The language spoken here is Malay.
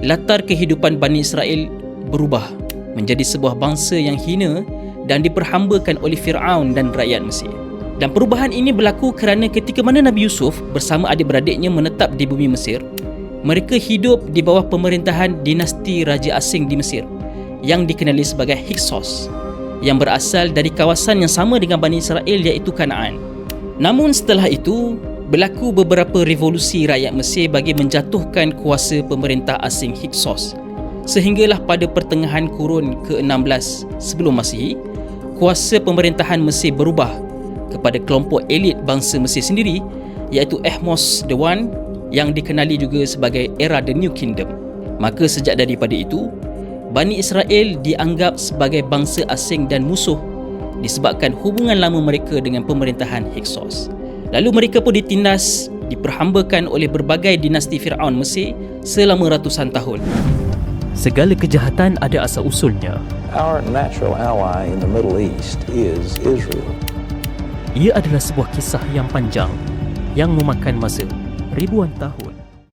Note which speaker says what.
Speaker 1: latar kehidupan Bani Israel berubah menjadi sebuah bangsa yang hina dan diperhambakan oleh Firaun dan rakyat Mesir. Dan perubahan ini berlaku kerana ketika mana Nabi Yusuf bersama adik-beradiknya menetap di bumi Mesir, mereka hidup di bawah pemerintahan dinasti raja asing di Mesir yang dikenali sebagai Hyksos yang berasal dari kawasan yang sama dengan Bani Israel iaitu Kanaan. Namun setelah itu, berlaku beberapa revolusi rakyat Mesir bagi menjatuhkan kuasa pemerintah asing Hyksos. Sehinggalah pada pertengahan kurun ke-16 sebelum Masihi, kuasa pemerintahan Mesir berubah kepada kelompok elit bangsa Mesir sendiri iaitu Ahmos the One yang dikenali juga sebagai era the New Kingdom. Maka sejak daripada itu, Bani Israel dianggap sebagai bangsa asing dan musuh disebabkan hubungan lama mereka dengan pemerintahan Hyksos. Lalu mereka pun ditindas, diperhambakan oleh berbagai dinasti Firaun Mesir selama ratusan tahun.
Speaker 2: Segala kejahatan ada asal usulnya.
Speaker 3: Our natural ally in the Middle East is Israel.
Speaker 2: Ia adalah sebuah kisah yang panjang yang memakan masa ribuan tahun.